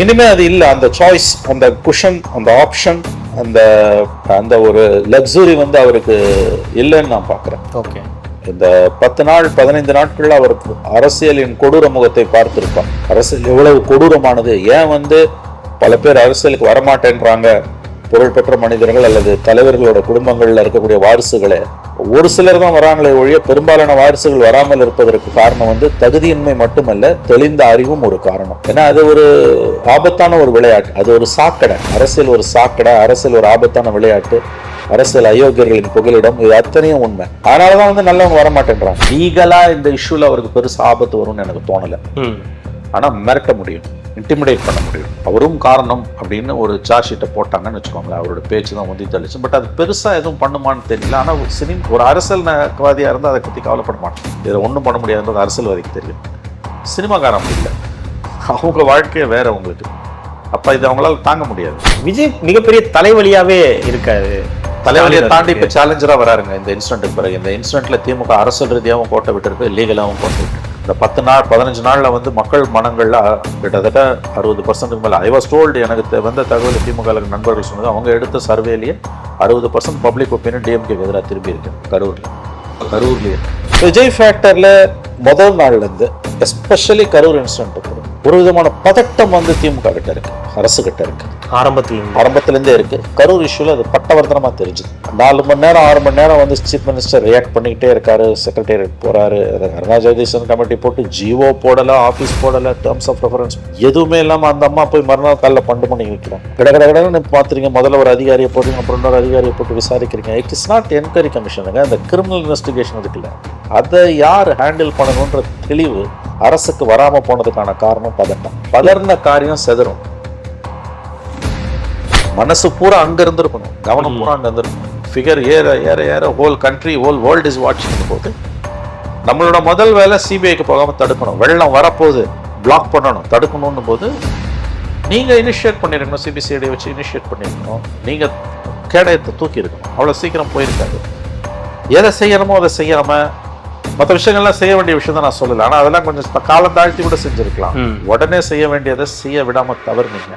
இனிமே அது இல்ல. அந்த சாய்ஸ் அந்த குஷன் அந்த ஆப்ஷன் அந்த அந்த ஒரு லக்ஸுரி வந்து அவருக்கு இல்லைன்னு நான் பார்க்கிறேன். ஓகே இந்த பத்து நாள் பதினைந்து நாட்கள்ல அவர் அரசியலின் கொடூர முகத்தை பார்த்திருப்பார். அரசியல் எவ்வளவு கொடூரமானது? ஏன் வந்து பல பேர் அரசியலுக்கு வரமாட்டேன்றாங்க? புகழ்பெற்ற மனிதர்கள் அல்லது தலைவர்களோட குடும்பங்கள்ல இருக்கக்கூடிய வாரிசுகளே ஒரு சிலர் தான் வராங்களே ஒழிய பெரும்பாலான வாரிசுகள் வராமல் இருப்பதற்கு காரணம் வந்து தகுதியின்மை மட்டுமல்ல தெளிந்த அறிவும் ஒரு காரணம். ஏன்னா அது ஒரு ஆபத்தான ஒரு விளையாட்டு. அது ஒரு சாக்கடை. அரசியல் ஒரு சாக்கடை அரசியல் ஒரு ஆபத்தான விளையாட்டு. அரசியல் அயோக்கியர்களின் புகலிடம் இது அத்தனையும் உண்மை. அதனாலதான் வந்து நல்லவங்க வர மாட்டேன்றாங்க லீகலா இந்த இஷ்யூல அவருக்கு பெருசு ஆபத்து வரும்னு எனக்கு தோணல. ஆனா மிரட்ட முடியும். இன்டிமிடேட் பண்ண முடியும். அவரும் காரணம் அப்படின்னு ஒரு சார்ஜ் ஷீட்டை போட்டாங்கன்னு வச்சுக்கோங்களேன். அவரோட பேச்சு தான் உந்தி தள்ளிச்சு. பட் அது பெருசா எதுவும் பண்ணுமான்னு தெரியல. ஆனா ஒரு சினிமா ஒரு அரசியல்வாதியா இருந்தால் அதை பத்தி கவலைப்பட மாட்டேன். இதை ஒன்றும் பண்ண முடியாதுன்றது அரசியல்வாதிக்கு தெரியும். சினிமாக்காரன் அப்படி இல்லை. அவங்க வாழ்க்கையே வேற உங்களுக்கு. அப்ப இது அவங்களால தாங்க முடியாது. விஜய் மிகப்பெரிய தலைவலியாவே இருக்காரு. தலைவலியை தாண்டி இப்ப சேலஞ்சரா வராருங்க. இந்த இன்சிடென்ட்டுக்கு பிறகு. இந்த இன்சிடென்ட்ல திமுக அரசியல் ரீதியாகவும் கோட்டை விட்டுருக்கு. லீகலாகவும் கோட்டை விட்டு இந்த பத்து நாள் பதினஞ்சு நாளில் வந்து மக்கள் மனங்களில் கிட்டத்தட்ட அறுபது பர்சன்ட்டுக்கு மேலே ஐ வாஸ் டோல்டு எனக்கு வந்த தகவல் திமுக நண்பர்கள் சொன்னது அவங்க எடுத்த சர்வேலேயே அறுபது பர்சன்ட் பப்ளிக் ஒப்பீனியன் டிஎம்கே எதிராக திரும்பி இருக்கு கரூர்லேயே. விஜய் ஃபேக்டரில் முதல் நாள்லேருந்து எஸ்பெஷலி கரூர் இன்சிடென்ட் ஒரு விதமான பதட்டம் வந்து திமுக கிட்ட இருக்கு அரசு கிட்ட இருக்கு. ஆரம்பத்துல இருந்து. ஆரம்பத்துல இருந்தே இருக்கு. கரூர் இஷ்யூல அது பட்டவர்த்தனமா தெரிஞ்சுது. நாலு மணி நேரம் ஆறு மணி நேரம் வந்து சீஃப் மினிஸ்டர் ரியாக்ட் பண்ணிக்கிட்டே இருக்காரு செக்ரட்டேரியட் போறாரு அது அருணா ஜெகதீசன் கமிட்டி போட்டு ஜிஓ போடல ஆபீஸ் போடல டேர்ம்ஸ் ஆஃப் ரெஃபரன்ஸ் எதுவுமே இல்லாம அந்த அம்மா போய் மறுநாள் காலைல பண்டு பண்ணி வைக்கிறாங்க. கிட கிட கடன்னு பாத்துறீங்க முதல்ல ஒரு அதிகாரியை போடுறீங்க அப்புறம் இன்னொரு அதிகாரியை போட்டு விசாரிக்கிறீங்க. இட் இஸ் நாட் என்கொயரி கமிஷனுங்க அந்த கிரிமினல் இன்வெஸ்டிகேஷன் இருக்குல்ல அதை யார் ஹேண்டில் பண்ணணுன்ற தெளிவு அரசுக்கு வராமல் போனதுக்கான காரணம் பதட்டம். பதர்ந்த காரியம் செதறும். மனசு பூரா அங்க இருந்திருக்கணும். கவனம் பூரா அங்க இருந்திருக்கணும். ஃபிகர் ஏற ஏற ஏற whole country whole world is வாட்சிங் போது நம்மளோட முதல் வேலை சிபிஐக்கு போகாம தடுக்கணும். வெள்ளம் வரப்போகுது. பிளாக் பண்ணணும். தடுக்கணும்னு போது நீங்கள் இனிஷியேட் பண்ணியிருக்கணும் சிபிசிஐடி வச்சு இனிஷியேட் பண்ணிருக்கணும். நீங்கள் கேடயத்தை தூக்கி இருக்கணும் சீக்கிரம் போயிருக்காது. எதை செய்யணுமோ அதை செய்யாம மற்ற விஷயங்கள்லாம் செய்ய வேண்டிய விஷயம் தான் நான் சொல்லல. ஆனா அதெல்லாம் கொஞ்சம் காலம் தாழ்த்தி கூட செஞ்சிருக்கலாம். உடனே செய்ய வேண்டியதை செய்ய விடாம தவறுனீங்க.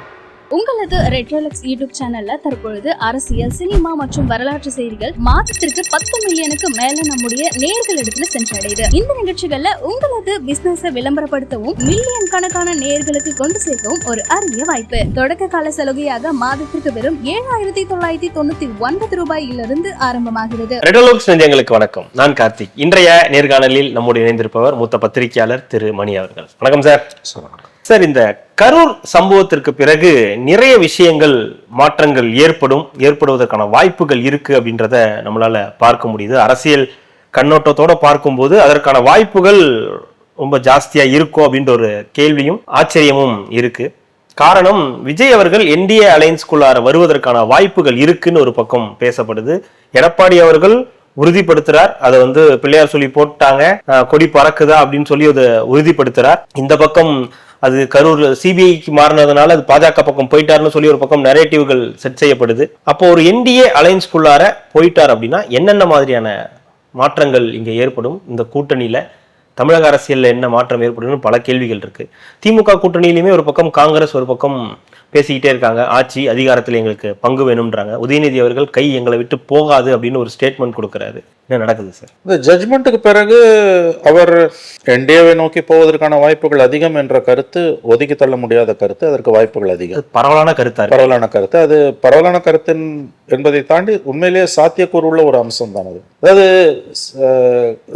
உங்களது ரெட்ரோலக்ஸ் யூடியூப் சேனல்ல தற்பொழுது அரசியல் சினிமா மற்றும் வரலாற்று செய்திகள் மாதத்திற்கு பத்து மில்லியனுக்கு மேல நம்முடைய நேர்களிடத்துல சென்றடையுது. இந்த நிகழ்ச்சிகள்ல உங்களது பிசினஸ விளம்பரப்படுத்தவும் மில்லியன் கணக்கான நேர்களுக்கு கொண்டு சேர்க்கவும் ஒரு அரிய வாய்ப்பு. தொடக்க கால சலுகையாக மாதத்திற்கு வெறும் ஏழாயிரத்தி தொள்ளாயிரத்தி தொண்ணூத்தி ஒன்பது ரூபாயிலிருந்து ஆரம்பமாகிறது. ரெடலோக்ஸ் நெஞ்சங்களுக்கு வணக்கம். நான் கார்த்திக். இன்றைய நேர்காணலில் நம்முடைய இணைந்திருப்பவர் மூத்த பத்திரிகையாளர் திரு மணி அவர்கள். வணக்கம் சார் சார் இந்த கரூர் சம்பவத்திற்கு பிறகு நிறைய விஷயங்கள் மாற்றங்கள் ஏற்படும் ஏற்படுவதற்கான வாய்ப்புகள் இருக்கு அப்படின்றத நம்மளால பார்க்க முடியுது. அரசியல் கண்ணோட்டத்தோட பார்க்கும்போது அதற்கான வாய்ப்புகள் ரொம்ப ஜாஸ்தியா இருக்கும் அப்படின்ற ஒரு கேள்வியும் ஆச்சரியமும் இருக்கு. காரணம் விஜய் அவர்கள் என்டிஏ அலைன்ஸ்குள்ளார வருவதற்கான வாய்ப்புகள் இருக்குன்னு ஒரு பக்கம் பேசப்படுது. எடப்பாடி அவர்கள் உறுதிப்படுத்துறார். அதை வந்து பிள்ளையார் சொல்லி போட்டாங்க. கொடி பறக்குதா அப்படின்னு சொல்லி அதை உறுதிப்படுத்துறார். இந்த பக்கம் அது கரூர்ல சிபிஐக்கு மாறினதுனால அது பாஜக பக்கம் போயிட்டாருன்னு சொல்லி ஒரு பக்கம் நரேட்டிவ்கள் செட் செய்யப்படுது. அப்போ ஒரு என்டிஏ அலையன்ஸ்குள்ளார போயிட்டார் அப்படின்னா என்னென்ன மாதிரியான மாற்றங்கள் இங்க ஏற்படும்? இந்த கூட்டணியில தமிழக அரசியல்ல என்ன மாற்றம் ஏற்படும்னு பல கேள்விகள் இருக்கு. திமுக கூட்டணியிலுமே ஒரு பக்கம் காங்கிரஸ் ஒரு பக்கம் பேசிக்கிட்டே இருக்காங்க. ஆட்சி அதிகாரத்தில் எங்களுக்கு பங்கு வேணும்ன்றாங்க. உதயநிதி அவர்கள் கை எங்களை விட்டு போகாது அப்படின்னு ஒரு ஸ்டேட்மெண்ட் கொடுக்கறாரு. என்ன நடக்குது சார் இந்த ஜட்மெண்ட்டுக்கு பிறகு அவர் என்டிஏவை நோக்கி போவதற்கான வாய்ப்புகள் அதிகம் என்ற கருத்து ஒதுக்கி தள்ள முடியாத கருத்து அதற்கு வாய்ப்புகள் அதிகம். அது பரவலான கருத்தா பரவலான கருத்து. அது பரவலான கருத்தின் என்பதை தாண்டி உண்மையிலேயே சாத்தியக்கூறு உள்ள ஒரு அம்சம் தான் அது. அதாவது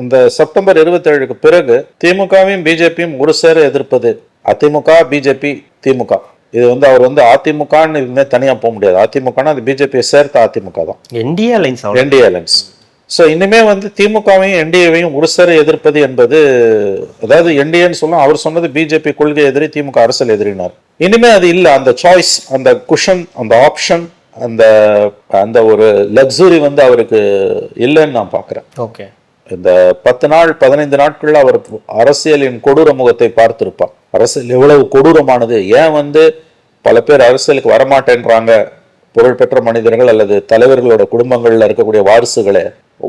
இந்த செப்டம்பர் இருபத்தேழுக்கு பிறகு திமுகவையும் பிஜேபியும் ஒரு சேர எதிர்ப்பது அதிமுக பிஜேபி திமுக. இது வந்து அவர் வந்து அதிமுகன்னு இனிமே தனியா போக முடியாது. அதிமுகனா அது பிஜேபியை சேர்த்த அதிமுக தான். NDA alliance NDA alliance so இனிமே வந்து திமுகவையும் என்டிஏவையும் ஒரு சேர எதிர்ப்பது என்பது அதாவது என்டிஏன்னு சொல்லும் அவர் சொன்னது பிஜேபி கொள்கை எதிரி திமுக அரசியல் எதிரினார். இனிமே அது இல்ல. அந்த சாய்ஸ் அந்த குஷன் அந்த ஆப்ஷன் அந்த அந்த ஒரு லக்ஸுரி வந்து அவருக்கு இல்லைன்னு நான் பார்க்கிறேன். ஓகே இந்த பத்து நாள் பதினைந்து நாட்கள்ல அவர் அரசியலின் கொடூர முகத்தை பார்த்திருப்பார். அரசியல் எவ்வளவு கொடூரமானது? ஏன் வந்து பல பேர் அரசியலுக்கு வரமாட்டேன்றாங்க? புகழ்பெற்ற மனிதர்கள் அல்லது தலைவர்களோட குடும்பங்களில் இருக்கக்கூடிய வாரிசுகளே.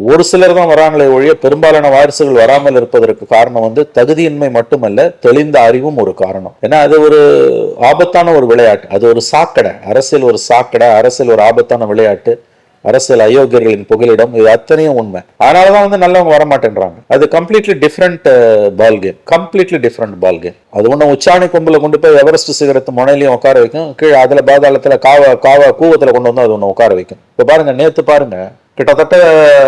ஒரு சிலர் தான் வராங்களே ஒழிய பெரும்பாலான வாரிசுகள் வராமல் இருப்பதற்கு காரணம் வந்து தகுதியின்மை மட்டுமல்ல தெளிந்த அறிவும் ஒரு காரணம். ஏன்னா அது ஒரு ஆபத்தான ஒரு விளையாட்டு. அது ஒரு சாக்கடை. அரசியல் ஒரு சாக்கடை அரசியல் ஒரு ஆபத்தான விளையாட்டு. அரசியல் அயோக்கியர்களின் புகலிடம் இது அத்தனையும் உண்மை. அதனாலதான் வந்து நல்லவங்க வரமாட்டேன்றாங்க. அது completely different ball game completely different ball game அது ஒன்றும் உச்சாணி கொம்புல கொண்டு போய் எவரெஸ்ட் சிகரத்து முனையிலையும் உட்கார வைக்கும். கீழே அதில் பாதாளத்துல காவ காவ கூவத்துல கொண்டு வந்து அது ஒன்று உட்கார வைக்கும். இப்போ பாருங்க நேற்று பாருங்க கிட்டத்தட்ட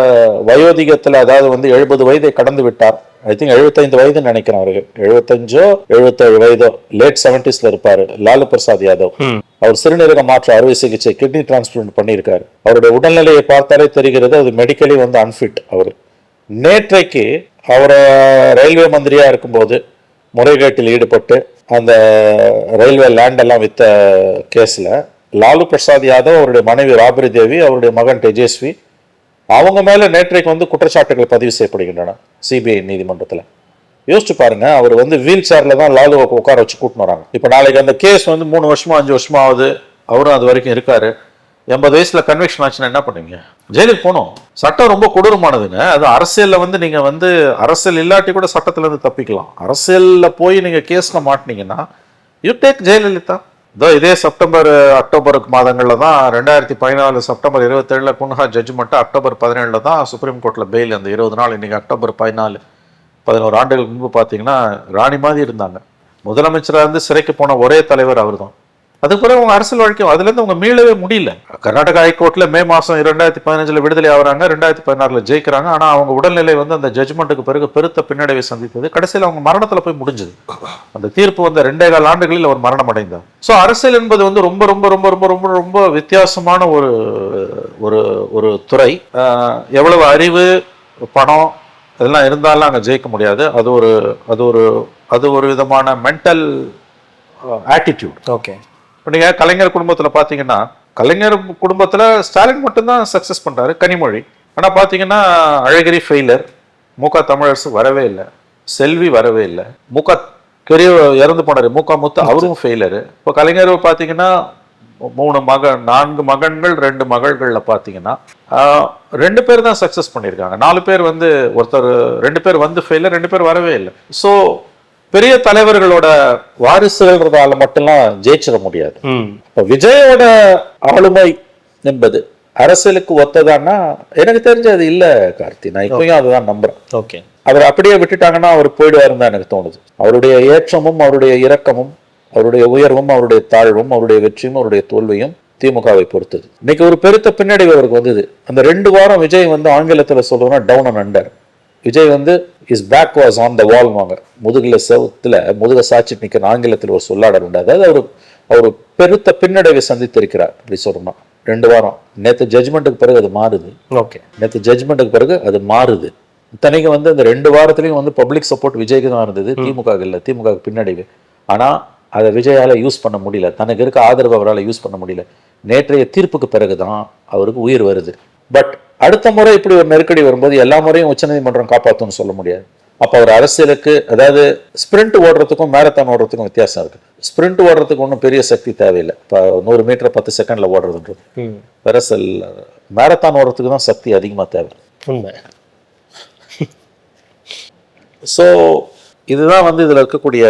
uh, வயோதிகத்துல அதாவது வந்து எழுபது வயதை கடந்து விட்டார். ஐ திங்க் எழுபத்தைந்து வயதுன்னு நினைக்கிறேன் அவருக்கு எழுபத்தஞ்சோ எழுபத்தேழு வயதோ லேட் செவன்டிஸ்ல இருப்பாரு. லாலு பிரசாத் யாதவ். அவர் சிறுநீரக மாற்று அறுவை சிகிச்சை கிட்னி டிரான்ஸ்பிளான்ட் பண்ணியிருக்காரு. அவருடைய உடல்நிலையை பார்த்தாலே தெரிகிறது அது மெடிக்கலி வந்து அன்ஃபிட் அவர். நேற்றைக்கு அவர் ரயில்வே மந்திரியாக இருக்கும்போது முறைகேட்டில் ஈடுபட்டு அந்த ரயில்வே லேண்ட் எல்லாம் வித்த கேஸில் லாலு பிரசாத் யாதவ் அவருடைய மனைவி ராபரி தேவி அவருடைய மகன் தேஜஸ்வி அவங்க மேலே நேற்றைக்கு வந்து குற்றச்சாட்டுகள் பதிவு செய்யப்படுகின்றன சிபிஐ நீதிமன்றத்தில். யோசிச்சு பாருங்க அவர் வந்து வீல் சேர்ல தான் லாலுவை உட்கார வச்சு கூட்டின்னு வராங்க. இப்போ நாளைக்கு அந்த கேஸ் வந்து மூணு வருஷமா அஞ்சு வருஷமா ஆகுது அவரும் அது வரைக்கும் இருக்காரு. எண்பது வயசுல கன்வெக்ஷன் ஆச்சுன்னா என்ன பண்ணுவீங்க? ஜெயிலுக்கு போகணும். சட்டம் ரொம்ப கொடூரமானதுங்க. அது அரசியல்ல வந்து நீங்க வந்து அரசியல் இல்லாட்டி கூட சட்டத்துல இருந்து தப்பிக்கலாம். அரசியல்ல போய் நீங்க கேஸ்ல மாட்டினீங்கன்னா யூ டேக் ஜெயலலிதா இதோ இதே செப்டம்பர் அக்டோபருக்கு மாதங்களில் தான் ரெண்டாயிரத்தி பதினாலு செப்டம்பர் இருபத்தேழில் குன்ஹா ஜட்ஜ்மெண்ட்டு அக்டோபர் பதினேழுல தான் சுப்ரீம் கோர்ட்டில் பெயில் அந்த இருபது நாள் இன்னைக்கு அக்டோபர் பதினாலு. பதினோரு ஆண்டுகள் முன்பு பார்த்தீங்கன்னா ராணி மாதிரி இருந்தாங்க. முதலமைச்சராக இருந்து சிறைக்கு போன ஒரே தலைவர் அவர் தான் அதுக்கு பிறகு அவங்க அரசியல் வாழ்க்கை அதுலேருந்து அவங்க மீளவே முடியல. கர்நாடக ஹைகோர்ட்டில் மே மாதம் இரண்டாயிரத்தி பதினஞ்சில் விடுதலை ஆகுறாங்க ரெண்டாயிரத்தி பதினாறில் ஜெயிக்கிறாங்க. ஆனால் அவங்க உடல்நிலை வந்து அந்த ஜட்மெண்ட்டுக்கு பிறகு பெருத்த பின்னடைவை சந்தித்தது. கடைசியில் அவங்க மரணத்தில் போய் முடிஞ்சது. அந்த தீர்ப்பு வந்த ரெண்டே கால் ஆண்டுகளில் அவர் மரணம் அடைந்தார். ஸோ அரசியல் என்பது வந்து ரொம்ப ரொம்ப ரொம்ப ரொம்ப ரொம்ப ரொம்ப வித்தியாசமான ஒரு ஒரு ஒரு துறை. எவ்வளவு அறிவு பணம் இதெல்லாம் இருந்தாலும் அங்கே ஜெயிக்க முடியாது. அது ஒரு அது ஒரு அது ஒரு விதமான மென்டல் ஆட்டிடியூட் ஓகே இப்போ நீங்கள் கலைஞர் குடும்பத்தில் பார்த்தீங்கன்னா கலைஞர் குடும்பத்தில் ஸ்டாலின் மட்டும்தான் சக்ஸஸ் பண்ணுறாரு கனிமொழி. ஆனால் பார்த்தீங்கன்னா அழகிரி ஃபெயிலர் முக தமிழரசு வரவே இல்லை. செல்வி வரவே இல்லை. முக பெரிய இறந்து போனார். முக முத்து அவரும் ஃபெயிலரு இப்போ கலைஞர் பார்த்தீங்கன்னா மூணு மகன் நான்கு மகன்கள் ரெண்டு மகள்களில் பார்த்தீங்கன்னா ரெண்டு பேர் தான் சக்ஸஸ் பண்ணியிருக்காங்க. நாலு பேர் வந்து ஒருத்தர் ரெண்டு பேர் வந்து ஃபெயிலர் ரெண்டு பேர் வரவே இல்லை. ஸோ பெரிய தலைவர்களோட வாரிசுகள்ன்றதால மட்டும்லாம் ஜெயிச்சிட முடியாது. இப்ப விஜயோட ஆளுமை என்பது அரசியலுக்கு ஒத்ததான்னா எனக்கு தெரிஞ்சு அது இல்ல கார்த்தி. நான் இப்பயும் அதுதான் நம்புறேன். ஓகே. அவர் அப்படியே விட்டுட்டாங்கன்னா அவர் போயிடுவாருன்னு தான் எனக்கு தோணுது. அவருடைய ஏற்றமும் அவருடைய இரக்கமும் அவருடைய உயர்வும் அவருடைய தாழ்வும் அவருடைய வெற்றியும் அவருடைய தோல்வியும் திமுகவை பொறுத்தது. இன்னைக்கு ஒரு பெருத்த பின்னடைவு அவருக்கு வந்தது. அந்த ரெண்டு வாரம் விஜய் வந்து ஆங்கிலத்துல சொல்றோம்னா டவுன் அண்ட் அண்டர் விஜய் வந்து is back was on the wall வாங்க முதுகுல செவத்துல முதுக சாட்சி நிற்கிற ஆங்கிலத்தில் ஒரு சொல்லாடல் உண்டு. அதாவது அவர் அவர் பெருத்த பின்னடைவை சந்தித்திருக்கிறார் அப்படி சொல்லணும் ரெண்டு வாரம். நேற்று ஜட்ஜ்மெண்ட்டுக்கு பிறகு அது மாறுது. ஓகே நேற்று ஜட்ஜ்மெண்ட்டுக்கு பிறகு அது மாறுது. இத்தனைக்கு வந்து இந்த ரெண்டு வாரத்துலையும் வந்து பப்ளிக் சப்போர்ட் விஜய்க்கு தான் இருந்தது. திமுக இல்லை. திமுக பின்னடைவு. ஆனா அதை விஜயால யூஸ் பண்ண முடியல. தனக்கு இருக்க ஆதரவு அவரால் யூஸ் பண்ண முடியல. நேற்றைய தீர்ப்புக்கு பிறகு தான் அவருக்கு உயிர் வருது. பட் அடுத்த முறை இப்படி ஒரு நெருக்கடி வரும்போது எல்லா முறையும் உச்சநீதிமன்றம் காப்பாற்றும்னு சொல்ல முடியாது. அப்போ அவர் அரசியலுக்கு அதாவது ஸ்பிரிண்ட் ஓடுறதுக்கும் மேரத்தான் ஓடுறதுக்கும் வித்தியாசம் இருக்கு. ஸ்பிரிண்ட் ஓடுறதுக்கு ஒன்றும் பெரிய சக்தி தேவையில்லை. இப்போ நூறு மீட்டர் பத்து செகண்ட்ல ஓடுறதுன்றது. வெரசல் மேரத்தான் ஓடுறதுக்கு தான் சக்தி அதிகமாக தேவை. உண்மை. ஸோ இதுதான் வந்து இதில் இருக்கக்கூடிய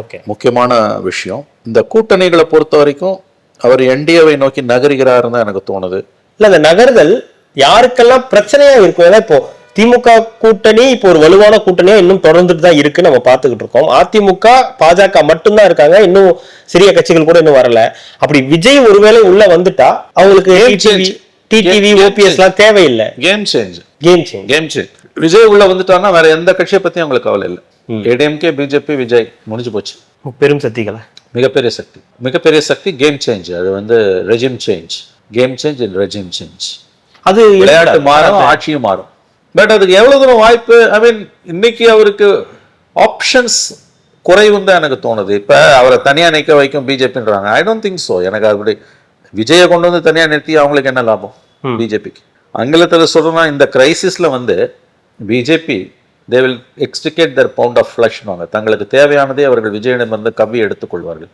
ஓகே. முக்கியமான விஷயம். இந்த கூட்டணிகளை பொறுத்த வரைக்கும் அவர் என்டிஏவை நோக்கி நகருகிறாருன்னு தான் எனக்கு தோணுது. இல்ல அந்த நகர்தல் யாருக்கெல்லாம் பிரச்சனையா இருக்கும்? ஏன்னா இப்போ திமுக கூட்டணி இப்போ ஒரு வலுவான கூட்டணியா இன்னும் தொடர்ந்துட்டு தான் இருக்கு நம்ம பார்த்துக்கிட்டு இருக்கோம். அதிமுக பாஜக மட்டும்தான் இருக்காங்க. இன்னும் சிறிய கட்சிகள் கூட இன்னும் வரல. அப்படி விஜய் ஒருவேளை உள்ள வந்துட்டா அவங்களுக்கு டிடிவி ஓபிஎஸ் எல்லாம் தேவையில்லை. Game change game change game change Vijay உள்ள வந்துட்டான்னா வேற எந்த கட்சியை பத்தியும் அவங்களுக்கு கவலை இல்லை. ஏடிஎம்கே பிஜேபி விஜய் முடிஞ்சு போச்சு. பெரும் சக்திகளா? மிகப்பெரிய சக்தி. மிகப்பெரிய சக்தி கேம் சேஞ்ச் அது வந்து regime change game change in regime change அது விளையாட்டு மாறும் ஆட்சியும் மாறும். பட் அதுக்கு எவ்வளவு தூரம் வாய்ப்பு? ஐ மீன் இன்னைக்கு அவருக்கு ஆப்ஷன்ஸ் குறைவுன்னு தான் எனக்கு தோணுது. இப்ப அவரை தனியா நிக்க வைக்கும் பிஜேபின்றாங்க. ஐ டோன்ட் திங்க் ஸோ எனக்கு அப்படி விஜயை கொண்டு வந்து தனியா நிறுத்தி அவங்களுக்கு என்ன லாபம்? பிஜேபிக்கு. ஆங்கிலத்துல சொல்லணும்னா இந்த கிரைசிஸ்ல வந்து BJP they will extricate their pound of ஃப்ளஷ்னுவாங்க தங்களுக்கு தேவையானதை அவர்கள் விஜயிடமிருந்து கவ்வி எடுத்துக்கொள்வார்கள்.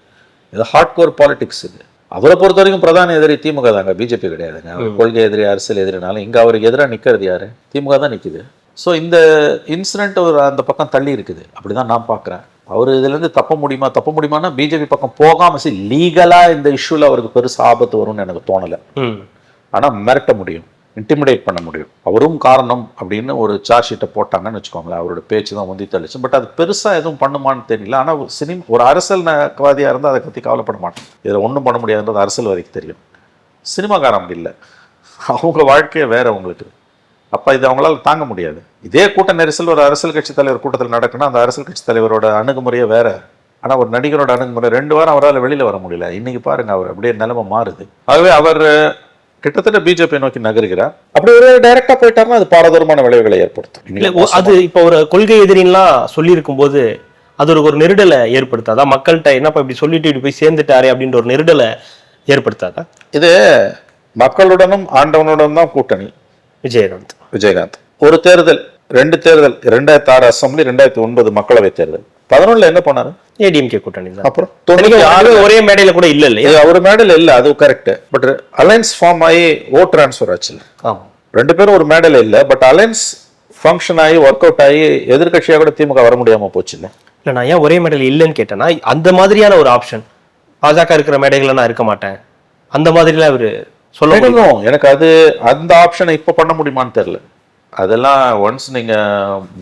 இது ஹார்ட் கோர் பாலிடிக்ஸ் இது. அவரை பொறுத்த வரைக்கும் பிரதான எதிரி திமுக தாங்க. பிஜேபி கிடையாதுங்க. அவர் கொள்கை எதிரி அரசியல் எதிரினாலும் இங்க அவருக்கு எதிராக நிக்கிறது யாரு? திமுக தான் நிக்குது. ஸோ இந்த இன்சிடென்ட் ஒரு அந்த பக்கம் தள்ளி இருக்குது. அப்படிதான் நான் பார்க்குறேன். அவர் இதுலேருந்து தப்ப முடியுமா தப்ப முடியுமானா பிஜேபி பக்கம் போகாம சரி லீகலாக இந்த இஷ்யூல அவருக்கு பெருசு ஆபத்து வரும்னு எனக்கு தோணலை. ம். ஆனா மிரட்ட முடியும். இன்டிமிடேட் பண்ண முடியும். அவரும் காரணம் அப்படின்னு ஒரு சார்ஜ் ஷீட்டை போட்டாங்கன்னு வச்சுக்கோங்களேன். அவரோட பேச்சு தான் உந்தி தள்ளிச்சு பட் அது பெருசாக எதுவும் பண்ணுமான்னு தெரியல. ஆனால் ஒரு சினிமா ஒரு அரசியல்வாதியா இருந்தால் அதை பற்றி கவலைப்பட மாட்டேன். இதில் ஒன்றும் பண்ண முடியாதுன்றது அரசியல்வாதிக்கு தெரியும். சினிமாக்காரன் அப்படி இல்லை. அவங்க வாழ்க்கையை வேறு அவங்களுக்கு. அப்போ இது அவங்களால தாங்க முடியாது. இதே கூட்ட நெரிசல் ஒரு அரசியல் கட்சி தலைவர் கூட்டத்தில் நடக்குன்னா அந்த அரசியல் கட்சி தலைவரோட அணுகுமுறையே வேற. ஆனால் ஒரு நடிகரோட அணுகுமுறை ரெண்டு வாரம் அவரால் வெளியில் வர முடியல. இன்னைக்கு பாருங்க அவர் அப்படியே நிலைமை மாறுது. ஆகவே அவர் கிட்டத்தட்ட பிஜேபி நோக்கி நகருகிறார் அப்படி ஒரு டைரக்டா போயிட்டாருன்னா அது பாரதூரமான விளைவுகளை ஏற்படுத்தும். அது இப்போ ஒரு கொள்கை எதிரின்லாம் சொல்லியிருக்கும் போது அது ஒரு ஒரு நெருடலை ஏற்படுத்தாதா? மக்கள்கிட்ட என்னப்பா இப்படி சொல்லிட்டு இப்படி போய் சேர்ந்துட்டாரே அப்படின்ற ஒரு நெருடலை ஏற்படுத்தாதா? இது மக்களுடனும் ஆண்டவனுடன் தான் கூட்டணி. விஜயகாந்த். விஜயகாந்த். ஒரு தேர்தல் ரெண்டு தேர்தல் ரெண்டாயிரத்தி ஆறு அசம்பிளி ரெண்டாயிரத்தி ஒன்பது மக்களவை தேர்தல். பதினொன்னுல என்ன பண்ணாரு? ஏடிஎம்கே கூட்டணி அப்புறம் ஆறு ஒரே மேடையில கூட இல்ல இது அவர் மேடையில் இல்ல அது கரெக்ட் பட் அலைன்ஸ் ஃபார்ம் ஆகி ஓட் ட்ரான்ஸ்ஃபர் ஆச்சு. ஆமா. ரெண்டு பேரும் ஒரு மேடையில் இல்ல பட் அலைன்ஸ் ஃபங்க்ஷன் ஆகி ஒர்க் அவுட் ஆகி எதிர்க்கட்சியா கூட திமுக வர முடியாம போச்சு இல்ல? இல்ல நான் ஏன் ஒரே மேடையில் இல்லைன்னு கேட்டேன்னா அந்த மாதிரியான ஒரு ஆப்ஷன் பாஜக இருக்கிற மேடைகள்ல நான் இருக்க மாட்டேன். அந்த மாதிரிலாம் இவரு சொல்ல முடியும் தெரியும் எனக்கு அது அந்த ஆப்ஷனை இப்ப பண்ண முடியுமான்னு தெரியல. அதெல்லாம் ஒன்ஸ் நீங்க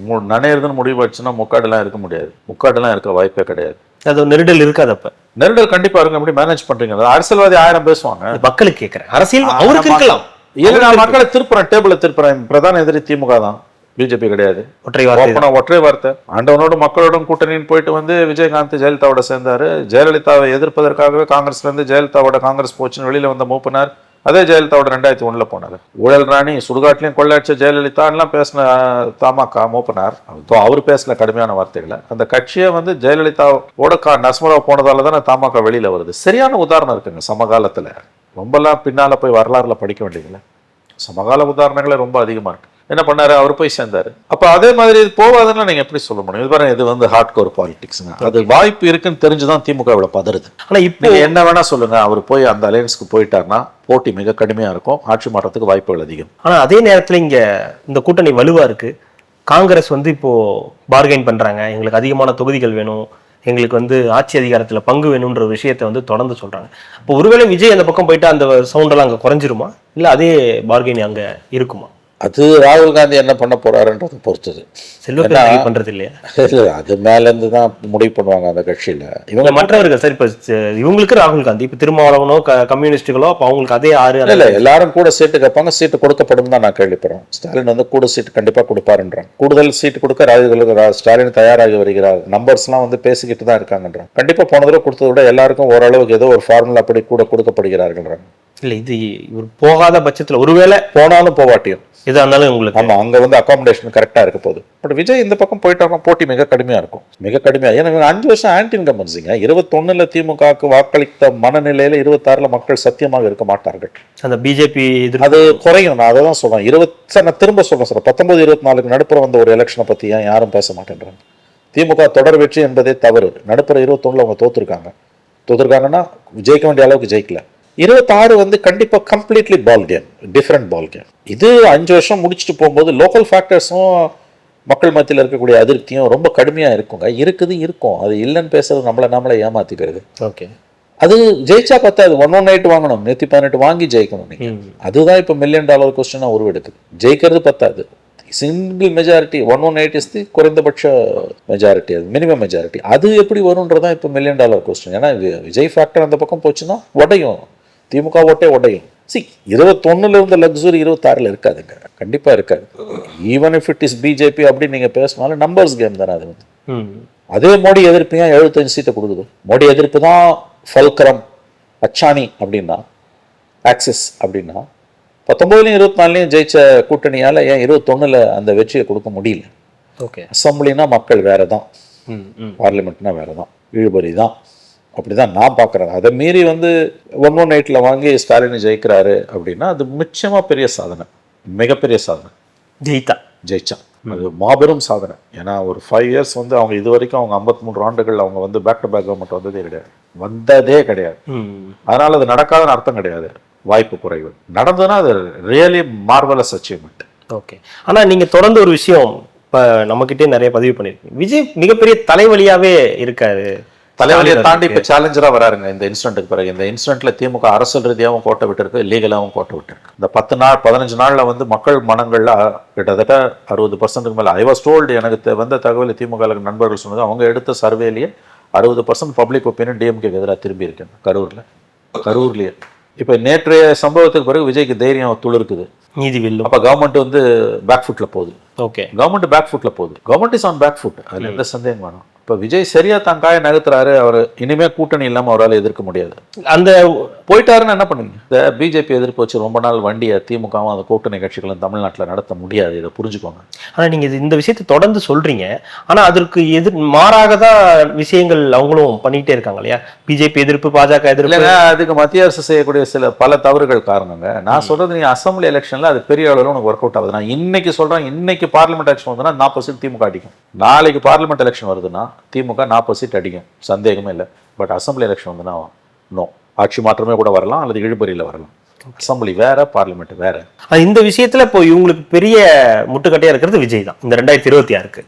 மு- நனையிறதுன்னு முடிவு வச்சுன்னா முக்காடுலாம் இருக்க முடியாது. முக்காடுலாம் இருக்க வாய்ப்பே கிடையாது. அது நெருடல் இருக்காது அப்ப. நெருடல் கண்டிப்பா இருக்கும். எப்படி மேனேஜ் பண்றீங்க? அரசியல்வாதி ஆயிரம் பேசுவாங்க. மக்களுக்கு கேட்கிறேன் அரசியல் அவருக்கு இருக்கலாம். இல்ல நான் மக்களை திருப்புறேன் டேபிள திருப்புறேன். பிரதான எதிரி திமுக தான். பிஜேபி கிடையாது. ஒற்றை வார்த்தை ஒற்றை வார்த்தை. ஆண்டவனோட மக்களோடும் கூட்டணின்னு போயிட்டு வந்து விஜயகாந்த் ஜெயலலிதாவோட சேர்ந்தாரு. ஜெயலலிதாவை எதிர்ப்பதற்காகவே காங்கிரஸ்ல இருந்து ஜெயலலிதாவோட காங்கிரஸ் போச்சுன்னு வெளியில வந்த மூப்பனார். அதே ஜெயலலிதாவோட ரெண்டாயிரத்தி ஒன்றில் போனார். ஊழல் ராணி சுடுகாட்டிலையும் கொள்ளையடிச்ச ஜெயலலிதா எல்லாம் பேசின தமாகா மூப்பனார். அவர் பேசல கடுமையான வார்த்தைகளை. அந்த கட்சியை வந்து ஜெயலலிதாவோட கா நஸ்மரா போனதால தானே தமாகா வெளியில் வருது. சரியான உதாரணம் இருக்குங்க சமகாலத்தில். ரொம்பலாம் பின்னால் போய் வரலாறுல படிக்க வேண்டியதில்லை. சமகால உதாரணங்களே ரொம்ப அதிகமாக இருக்குது என்ன பண்ணாரு? அவர் போய் சேர்ந்தாரு. அப்ப அதே மாதிரி இது போவாதுன்னா நீங்க எப்படி சொல்ல முடியும்? இது பாருங்க இது வந்து ஹார்ட் கோர் பாலிடிக்ஸ்ங்க அது வாய்ப்பு இருக்குன்னு தெரிஞ்சுதான் திமுக இவ்வளவு பதறுது. ஆனா இப்போ என்ன வேணா சொல்லுங்க. அவர் போய் அந்த அலையன்ஸ்க்கு போயிட்டாருன்னா போட்டி மிக கடுமையா இருக்கும். ஆட்சி மாற்றத்துக்கு வாய்ப்புகள் அதிகம். ஆனா அதே நேரத்துல இங்க இந்த கூட்டணி வலுவா இருக்கு. காங்கிரஸ் வந்து இப்போ பார்கெயின் பண்றாங்க. எங்களுக்கு அதிகமான தொகுதிகள் வேணும். எங்களுக்கு வந்து ஆட்சி அதிகாரத்துல பங்கு வேணும்ன்ற ஒரு விஷயத்தை வந்து தொடர்ந்து சொல்றாங்க. இப்போ ஒருவேளை விஜய் அந்த பக்கம் போயிட்டா அந்த சவுண்ட் எல்லாம் அங்க குறைஞ்சிருமா? இல்ல அதே பார்கெயின் அங்க இருக்குமா? அது ராகுல் காந்தி என்ன பண்ண போறாருன்றதை பொறுத்தது. பண்றது இல்லையா இல்ல அது மேல இருந்து தான் முடிவு பண்ணுவாங்க அந்த கட்சியில. இவங்க மற்றவர்கள் சார் இப்ப இவங்களுக்கு ராகுல் காந்தி இப்ப திருமாவளவனோ கம்யூனிஸ்டுகளோ அப்ப அவங்களுக்கு அதே ஆறு இல்ல எல்லாரும் கூட சீட்டு கேட்பாங்க சீட்டு கொடுக்கப்படும் தான் நான் கேள்விப்படுறேன். ஸ்டாலின் வந்து கூட சீட்டு கண்டிப்பா கொடுப்பாருன்றாங்க. கூடுதல் சீட்டு கொடுக்க ராஜகுல ரா- ஸ்டாலின் தயாராகி வருகிறார். நம்பர்ஸ்லாம் வந்து பேசிக்கிட்டு தான் இருக்காங்கன்றாங்க. கண்டிப்பா போன தடவை கொடுத்ததை விட எல்லாருக்கும் ஓரளவுக்கு ஏதோ ஒரு ஃபார்முலா அப்படி கூட கொடுக்கப்படுகிறார்கள்ன்றாங்க. இல்ல இது இவர் போகாத பட்சத்துல ஒருவேளை போனாலும் போவாட்டியும் எதா இருந்தாலும் உங்களுக்கு. ஆமா அங்க வந்து அகாமடேஷன் கரெக்டா இருக்க போகுது. பட் விஜய் இந்த பக்கம் போயிட்டாருன்னா போட்டி மிக கடுமையா இருக்கும். மிக கடுமையா. ஏன்னா அஞ்சு வருஷம் ஆன்டி இன்கம்பன்சிங்க இருபத்தொன்னுல திமுகவுக்கு வாக்களித்த மனநிலையில இருபத்தாறுல மக்கள் சத்தியமாக இருக்க மாட்டார்கள். அந்த பிஜேபி அது குறையும். நான் அதை தான் சொல்றேன். இருபத் சார் நான் திரும்ப சொல்றேன் சார். பத்தொன்பது இருபத்தி நாலுக்கு நடுப்புற வந்த ஒரு எலெக்ஷனை பத்தி ஏன் யாரும் பேச மாட்டேன்றாங்க? திமுக தொடர் வெற்றி என்பதே தவறு. நடுப்புற இருபத்தொன்னுல அவங்க தோத்துருக்காங்க. தோத்துருக்காங்கன்னா ஜெயிக்க வேண்டிய அளவுக்கு ஜெயிக்கல. இருபத்தாறு வந்து கண்டிப்பா completely ball game different ball game இது அஞ்சு வருஷம் முடிச்சுட்டு போகும்போது லோக்கல் ஃபேக்டர்ஸும் மக்கள் மத்தியில் இருக்கக்கூடிய அதிருப்தியும் ரொம்ப கடுமையா இருக்குங்க. இருக்குது இருக்கும். அது இல்லைன்னு பேசுறது நம்மளை நம்மளை ஏமாத்திக்கிறது ஓகே அது ஜெயிச்சா பத்தாது. ஒன் ஒன் நைட் வாங்கணும். நூற்றி பதினெட்டு வாங்கி ஜெயிக்கணும் அதுதான் இப்போ மில்லியன் டாலர் கொஸ்டினா உருவெடுக்குது. ஜெயிக்கிறது பத்தாது. Single majority one one eight is the குறைந்தபட்ச மெஜாரிட்டி அது மினிமம் மெஜாரிட்டி அது எப்படி வரும்ன்றதான் இப்போ மில்லியன் டாலர் கொஸ்டின் ஏன்னா விஜய் ஃபேக்டர் அந்த பக்கம் போச்சுன்னா உடையும். திமுக ஓட்டே உடையும். சி இருபத்தொன்னுல இருந்த லக்ஸுரி இருபத்தாறுல இருக்காதுங்க. கண்டிப்பா இருக்காது. Even if it is BJP அப்படின்னு நீங்க பேசினாலும் நம்பர்ஸ் கேம் தானே அது வந்து. அதே மோடி எதிர்ப்பு ஏன் எழுபத்தஞ்சு சீட்டை கொடுக்குது? மோடி எதிர்ப்பு தான் ஃபல்கரம் அச்சானி அப்படின்னா ஆக்சிஸ் அப்படின்னா பத்தொன்பதுலையும் இருபத்தி நாலுலையும் ஜெயிச்ச கூட்டணியால ஏன் இருபத்தொன்னுல அந்த வெற்றியை கொடுக்க முடியல? ஓகே அசம்பிளினா மக்கள் வேற தான் ம் ம். பார்லிமெண்ட்னா வேற தான் இழுபறி தான் அப்படிதான் நான் பார்க்குறேன். அதை மீறி வந்து ஒன் ஒன் எயிட்டில் வாங்கி ஸ்டாலின் ஜெயிக்கிறாரு அப்படின்னா அது நிச்சயமா பெரிய சாதனை. மிகப்பெரிய சாதனை. ஜெயித்தா. ஜெயிச்சான் அது மாபெரும் சாதனை. ஏன்னா ஒரு ஃபைவ் இயர்ஸ் வந்து அவங்க இது வரைக்கும் அவங்க 53 ஆண்டுகள் அவங்க வந்து பேக் டு பேக் கவர்மெண்ட் வந்ததே கிடையாது. வந்ததே கிடையாது. அதனால அது நடக்காதுன்னு அர்த்தம் கிடையாது. வாய்ப்பு குறைவு. நடந்ததுன்னா அது ரியலி மார்வலஸ் அச்சீவ்மெண்ட் ஓகே ஆனா நீங்க தொடர்ந்து ஒரு விஷயம் இப்ப நம்மகிட்டே நிறைய பதிவு பண்ணிருக்கீங்க. விஜய் மிகப்பெரிய தலைவலியாவே இருக்காரு. தலைவலியை தாண்டி இப்ப சேலஞ்சரா வராருங்க இந்த இன்சிடென்ட்டுக்கு பிறகு. இந்த இன்சிடென்ட்ல திமுக அரசியல் ரீதியாகவும் கோட்டை விட்டுருக்கு லீகலாகவும் கோட்டை விட்டுருக்கு. இந்த பத்து நாள் பதினஞ்சு நாள்ல வந்து மக்கள் மனங்கள்ல கிட்டத்தட்ட அறுபது பர்சன்ட்டுக்கு மேல ஐ வாஸ் டோல்டு எனக்கு வந்த தகவல் திமுக நண்பர்கள் சொன்னது அவங்க எடுத்த சர்வேலயே அறுபது பர்சன்ட் பப்ளிக் ஒப்பீனியன் டிஎம்கேக்கு எதிராக திரும்பி இருக்கேன் கரூர்ல. கரூர்லயே. இப்ப நேற்றைய சம்பவத்துக்கு பிறகு விஜய்க்கு தைரியம் துளிர்க்குது. நீதி வெல்லும். அப்ப கவர்மெண்ட் வந்து பேக் ஃபுட்ல போகுது. ஓகே கவர்மெண்ட் பேக் ஃபுட்ல போகுது. Government is on back foot அதுல எந்த சந்தேகம் வேணும். இப்ப விஜய் சரியா தான் காய நகர்த்துறாரு அவர் இனிமே கூட்டணி இல்லாமல் அவரால் எதிர்க்க முடியாது. அந்த போயிட்டாருன்னு என்ன பண்ணுவீங்க? இந்த பிஜேபி எதிர்ப்பு வச்சு ரொம்ப நாள் வண்டியை திமுகவும் அந்த கூட்டணி கட்சிகளும் தமிழ்நாட்டுல நடத்த முடியாது. இதை புரிஞ்சுக்கோங்க. ஆனா நீங்க இது- இந்த விஷயத்தை தொடர்ந்து சொல்றீங்க. ஆனா அதற்கு எதிர் மாறாக தான் விஷயங்கள் அவங்களும் பண்ணிட்டே இருக்காங்க இல்லையா? பிஜேபி எதிர்ப்பு பாஜக எதிர்ப்பு. அதுக்கு மத்திய அரசு செய்யக்கூடிய சில பல தவறுகள் காரணங்க. நான் சொல்றது நீ அசம்பிளி எலெக்ஷன்ல அது பெரிய அளவில் உனக்கு ஒர்க் அவுட் ஆகுது. நான் இன்னைக்கு சொல்றேன் இன்னைக்கு பார்லிமெண்ட் எலெக்ஷன் வந்ததுன்னா நாற்பது சீட் திமுக அடிக்கும். நாளைக்கு பார்லிமெண்ட் எலெக்ஷன் வருதுன்னா திமுக நாற்பது சீட் அடிக்கும். சந்தேகமே இல்லை. பட் அசம்பிளி எலெக்ஷன் வந்துன்னா நோ ஆட்சி மாற்றமே கூட வரலாம் அல்லது இழுபறியில வரலாம். அசம்பிளி வேற பார்லிமெண்ட் வேற. இந்த விஷயத்துல இப்போ இவங்களுக்கு பெரிய முட்டுக்கட்டையா இருக்கிறது விஜய் தான் இந்த ரெண்டாயிரத்தி இருபத்தி ஆறுக்கு.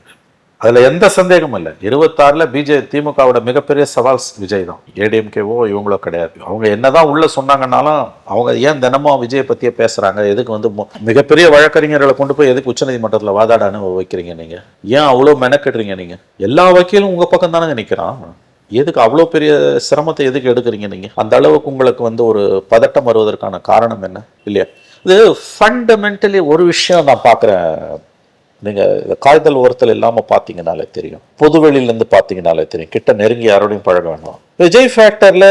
அதுல எந்த சந்தேகமும் இல்லை. இருபத்தாறுல பிஜே திமுகவோட மிகப்பெரிய சவால் விஜய் தான். ஏடிஎம்கேவோ இவங்களோ கிடையாது. அவங்க என்னதான் உள்ள சொன்னாங்கன்னாலும் அவங்க ஏன் தினமும் விஜயை பத்தியே பேசுறாங்க? எதுக்கு வந்து மிகப்பெரிய வழக்கறிஞர்களை கொண்டு போய் எதுக்கு உச்சநீதிமன்றத்துல வாதாட அனுபவ வைக்கிறீங்க நீங்க? ஏன் அவ்வளோ மெனக்கெடுறீங்க நீங்க? எல்லா வக்கீலும் உங்க பக்கம் தானங்க நிக்கிறான். எதுக்கு அவ்வளோ பெரிய சிரமத்தை எதுக்கு எடுக்கிறீங்க நீங்கள் அந்த அளவுக்கு உங்களுக்கு வந்து ஒரு பதட்டம் வருவதற்கான காரணம் என்ன? இல்லையா? இது ஃபண்டமெண்டலி ஒரு விஷயம் நான் பார்க்குறேன். நீங்கள் இந்த காய்தல் ஓரத்தில் இல்லாமல் பார்த்தீங்கனாலே தெரியும். பொதுவெளியிலேருந்து பார்த்தீங்கனாலே தெரியும். கிட்ட நெருங்கி யாரோடையும் பழக வேண்டாம். விஜய் ஃபேக்டரில்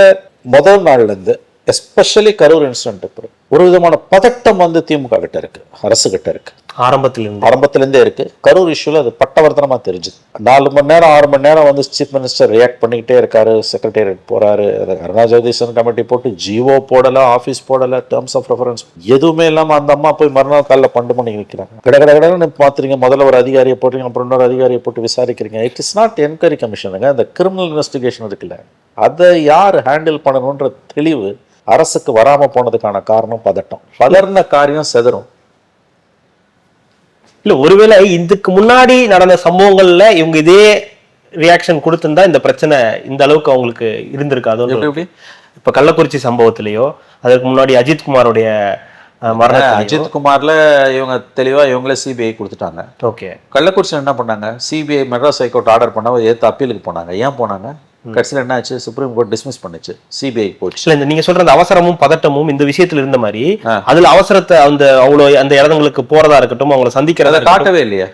முதல் நாள்லேருந்து எஸ்பெஷலி கரூர் இன்சிடென்ட் ஒரு விதமான பதட்டம் வந்து திமுக கிட்ட இருக்கு அரசு கிட்ட இருக்கு. ஆரம்பத்துல இருந்து ஆரம்பத்துல இருந்தே இருக்கு. கரூர் இஷ்யூல அது பட்டவர்த்தனமா தெரிஞ்சுது. நாலு மணி நேரம் ஆறு மணி நேரம் வந்து சீஃப் மினிஸ்டர் ரியாக்ட் பண்ணிக்கிட்டே இருக்காரு செக்ரட்டேரியட் போறாரு. அருணா ஜெகதீசன் கமிட்டி போட்டு ஜிஓ போடல ஆஃபீஸ் போடல டேர்ம்ஸ் ஆஃப் ரெஃபரன்ஸ் எதுவுமே இல்லாம அந்த அம்மா போய் மறுநாள் காலைல பண்டு மணிக்கு நிற்கிறாங்க கட கட கடன்னு பாத்துறீங்க. முதல்ல ஒரு அதிகாரியை போட்டுறீங்க அப்புறம் இன்னொரு அதிகாரியை போட்டு விசாரிக்கிறீங்க. இட் இஸ் நாட் என்கொயரி கமிஷனுங்க அந்த கிரிமினல் இன்வெஸ்டிகேஷன் இருக்குல்ல அதை யார் ஹேண்டில் பண்ணணுன்ற தெளிவு அரசுக்கு வராம போனதுக்கான காரணம் பதட்டம். பதர்ன காரியம் செதறும். இல்ல ஒருவேளை இதுக்கு முன்னாடி நடந்த சம்பவங்கள்ல இவங்க இதே ரியாக்ஷன் கொடுத்திருந்தா இந்த பிரச்சனை இந்த அளவுக்கு அவங்களுக்கு இருந்திருக்காது இப்ப கள்ளக்குறிச்சி சம்பவத்திலேயோ அதற்கு முன்னாடி அஜித் குமாரோடைய மரண அஜித் குமார்ல இவங்க தெளிவா இவங்களே சிபிஐ கொடுத்துட்டாங்க. ஓகே. கள்ளக்குறிச்சியில் என்ன பண்ணாங்க? சிபிஐ மெட்ராஸ் ஹைகோர்ட் ஆர்டர் பண்ண ஏத்து அப்பீலுக்கு போனாங்க. ஏன் போனாங்க? கடைசியில் என்ன ஆச்சு சுப்ரீம் கோர்ட் டிஸ்மிஸ் பண்ணுச்சு சிபிஐ போச்சு. இல்ல இந்த நீங்க சொல்ற அந்த அவசரமும் பதட்டமும் இந்த விஷயத்துல இருந்த மாதிரி அதுல அவசரத்தை அந்த அவ்வளவு அந்த இடங்களுக்கு போறதா இருக்கட்டும் அவங்கள சந்திக்கிறதா. காட்டவே இல்லையே.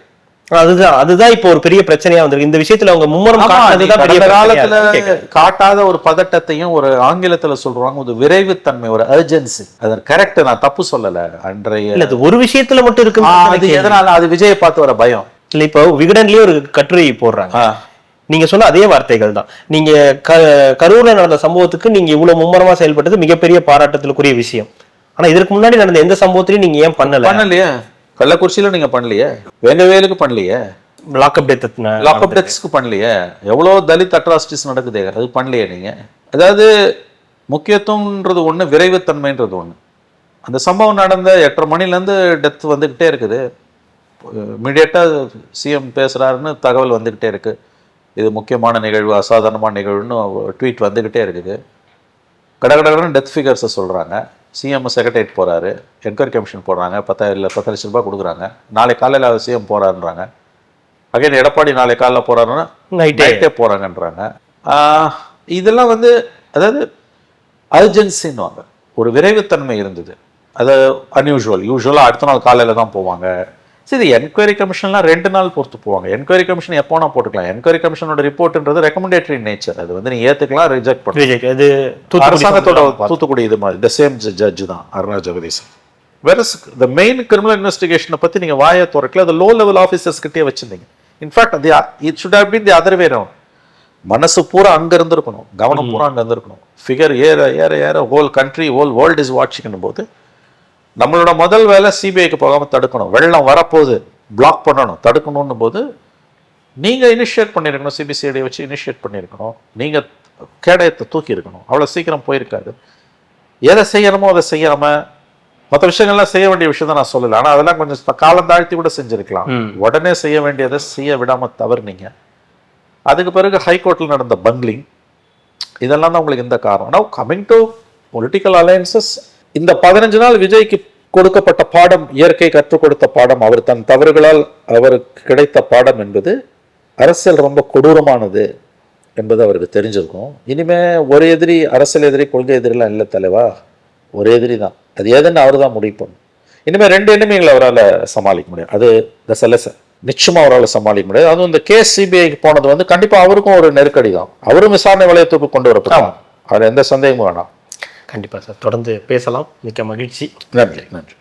அதுதான் அதுதான் இப்போ ஒரு பெரிய பிரச்சனையா வந்திருக்கு. இந்த விஷயத்துல அவங்க மும்முரம் காலத்துல. காட்டாத ஒரு பதட்டத்தையும் ஒரு ஆங்கிலத்துல சொல்றாங்க ஒரு விரைவுத்தன்மை ஒரு அர்ஜென்சி அது கரெக்ட் நான் தப்பு சொல்லல. அன்றைய இல்ல அது ஒரு விஷயத்துல மட்டும் இருக்கு அது எதனால? அது விஜயை பார்த்து வர பயம். இல்ல இப்போ விகடன்லயே ஒரு கட்டுரை போடுறாங்க. நீங்க சொன்ன அதே வார்த்தைகள் தான். நீங்க கரூர்ல நடந்த சம்பவத்துக்கு நீங்க இவ்வளவு மும்மரமா செயல்பட்டது மிகப்பெரிய பாராட்டத்திற்குரிய விஷயம். ஆனா இதற்கு முன்னாடி நடந்த எந்த சம்பவத்திலையும் நீங்க ஏன் பண்ணல? பண்ணலையே. கள்ளக்குறிச்சியில நீங்க பண்ணலையே? வெங்கவேலுக்கு பண்ணலையே? லாக்அப் டெத் லாக்அப் டெத்ஸ்க்கு பண்ணலையே? எவ்வளோ தலித் அட்ராசிட்டிஸ் நடக்குது? அது பண்ணலையே நீங்க. அதாவது முக்கியத்துவம்ன்றது ஒண்ணு விரைவுத்தன்மைன்றது ஒண்ணு. அந்த சம்பவம் நடந்த எட்டரை மணிலேருந்து டெத் வந்துக்கிட்டே இருக்குது. இமிடியேட்டாக சிஎம் பேசுகிறாருன்னு தகவல் வந்துக்கிட்டே இருக்கு. இது முக்கியமான நிகழ்வு அசாதாரணமான நிகழ்வுன்னு ட்வீட் வந்துக்கிட்டே இருக்குது. கடகடன்னு டெத் ஃபிகர்ஸை சொல்கிறாங்க சிஎம் செக்ரட்டரியேட் போகிறாரு என்கொயரி கமிஷன் போடுறாங்க. பத்தாயிரம் இல்லை பத்து லட்சம் ரூபாய் கொடுக்குறாங்க. நாளை காலையில் சிஎம் போகிறாருன்றாங்க அகைன் எடப்பாடி நாளை காலைல போகிறாருன்னா நைட்டே நைட்டே போகிறாங்கன்றாங்க இதெல்லாம் வந்து அதாவது அர்ஜென்சின்னுவாங்க ஒரு விரைவுத்தன்மை இருந்தது. அது அன்யூஷுவல் யூஸ்வலாக அடுத்த நாள் காலையில் தான் போவாங்க. சரி என்கொயரி கமிஷன்லாம் ரெண்டு நாள் பொறுத்து போவாங்க. என்கொயரி கமிஷன் எப்போனா போட்டுக்கலாம். என்கொயரி கமிஷனோட ரிப்போர்ட்ன்றது ரெக்கமெண்டேட்டரி நேச்சர் அது வந்து நீ ஏற்றுக்கலாம் ரிஜெக்ட் பண்ணலாம். அது அரசாங்கத்தோட. தூத்துக்குடி இது மாதிரி த சேம் ஜட்ஜ் தான் Aruna Jagadeesan versus the main criminal இன்வெஸ்டிகேஷனை பத்தி நீங்க வாயை திறக்கல அது லோ லெவல் ஆஃபீஸர்ஸ் கிட்டே வச்சிருந்தீங்க இன்ஃபேக்ட் அது it should have been the other way round மனசு பூரா அங்க இருந்திருக்கணும். கவனம் பூரா அங்க இருந்திருக்கணும். ஃபிகர் ஏற ஏற ஏற whole country whole world is வாட்சிங் போது நம்மளோட முதல் வேலை சிபிஐக்கு போகாம தடுக்கணும். வெள்ளம் வரப்போகுது. பிளாக் பண்ணணும். தடுக்கணும்னு போது நீங்கள் இனிஷியேட் பண்ணியிருக்கணும் சிபிசிஐடி வச்சு இனிஷியேட் பண்ணியிருக்கணும் நீங்கள் கேடயத்தை தூக்கி இருக்கணும். அவ்வளோ சீக்கிரம் போயிருக்காது. எதை செய்யணுமோ அதை செய்யாமல் மற்ற விஷயங்கள்லாம் செய்ய வேண்டிய விஷயம் தான் நான் சொல்லலை. ஆனால் அதெல்லாம் கொஞ்சம் காலம் தாழ்த்தி கூட செஞ்சுருக்கலாம். உடனே செய்ய வேண்டியதை செய்ய விடாமல் தவறுனீங்க. அதுக்கு பிறகு ஹைகோர்ட்டில் நடந்த பங்க்லிங் இதெல்லாம் தான் உங்களுக்கு இந்த காரணம். Now coming to political alliances இந்த பதினஞ்சு நாள் விஜய்க்கு கொடுக்கப்பட்ட பாடம் இயற்கை கற்றுக் கொடுத்த பாடம் அவர் தன் தவறுகளால் அவருக்கு கிடைத்த பாடம் என்பது அரசியல் ரொம்ப கொடூரமானது என்பது அவருக்கு தெரிஞ்சிருக்கும். இனிமே ஒரு எதிரி அரசியல் எதிரி கொள்கை எதிரிலாம் இல்லை தலைவா. ஒரு எதிரி தான். அது எதுன்னு அவர் தான் முடிவு பண்ணும் இனிமேல் ரெண்டு எனிமிகளை அவரால் சமாளிக்க முடியும். அது த செலச நிச்சயமா அவரால் சமாளிக்க முடியாது. அதுவும் இந்த கேஸ் சிபிஐக்கு போனது வந்து கண்டிப்பா அவருக்கும் ஒரு நெருக்கடி தான். அவரும் விசாரணை வளையத்துக்கு கொண்டு வரப்பட்டாங்க. அதில் எந்த சந்தேகமும் வேணாம். கண்டிப்பாக சார். தொடர்ந்து பேசலாம். மிக்க மகிழ்ச்சி. நன்றி நன்றி.